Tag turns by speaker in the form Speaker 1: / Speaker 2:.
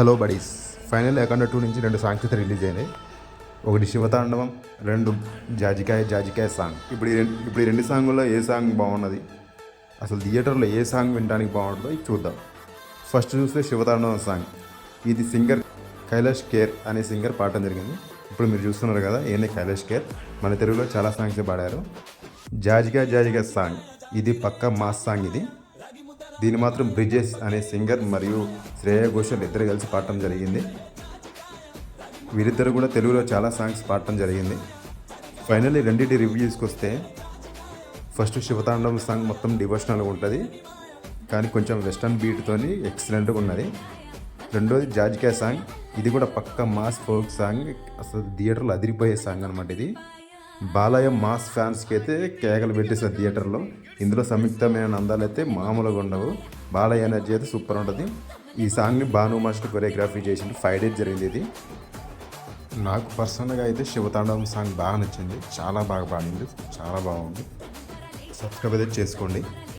Speaker 1: Hello buddies. Final account two నుంచి రెండు songs అయితే రిలీజ్ అయినాయి. ఒకటి శివతాండవం రెండు జాజికాయ జాజికాయ సాంగ్. ఇప్పుడు ఇప్పుడు ఈ రెండు సాంగుల్లో ఏ సాంగ్ బాగున్నది? అసలు థియేటర్లో ఏ సాంగ్ వినడానికి బాగుంటుందో చూద్దాం. ఫస్ట్ చూస్తే శివతాండవం సాంగ్. ఇది సింగర్ కైలాష్ కేర్ అనే సింగర్ పాడటం జరిగింది. ఇప్పుడు మీరు చూస్తున్నారు కదా ఈయన కైలాష్ కేర్. మన తెలుగులో చాలా సాంగ్స్ పాడారు. జాజిగా జాజిగా సాంగ్. ఇది పక్క మాస్ సాంగ్ ఇది. దీన్ని మాత్రం బ్రిజెస్ అనే సింగర్ మరియు శ్రేయ ఘోషల్ ఇద్దరు కలిసి పాడటం జరిగింది. వీరిద్దరు కూడా తెలుగులో చాలా సాంగ్స్ పాడటం జరిగింది. ఫైనల్లీ రెండింటి రివ్యూస్కి వస్తే ఫస్ట్ శివతాండవం సాంగ్ మొత్తం డివోషనల్గా ఉంటుంది. కానీ కొంచెం వెస్టర్న్ బీట్తోని ఎక్సలెంట్గా ఉన్నది. రెండోది జాజికా సాంగ్. ఇది కూడా పక్క మాస్ ఫోక్ సాంగ్. అసలు థియేటర్లో అదిరిపోయే సాంగ్ అనమాట ఇది. బాలయ్య మాస్ ఫ్యాన్స్కి అయితే కేకలు పెట్టేసారు థియేటర్లో. ఇందులో సంయుక్తమైన అందాలు అయితే మామూలుగా ఉండవు. బాలయ్య ఎనర్జీ అయితే సూపర్ ఉంటుంది. ఈ సాంగ్ని భాను మాస్టర్ కొరియోగ్రఫీ చేసింది ఫైవ్ డేస్ జరిగింది ఇది. నాకు పర్సనల్గా అయితే శివతాండవం సాంగ్ బాగా నచ్చింది. చాలా బాగా పాడింది చాలా బాగుంది. సబ్స్క్రైబ్ అయితే చేసుకోండి.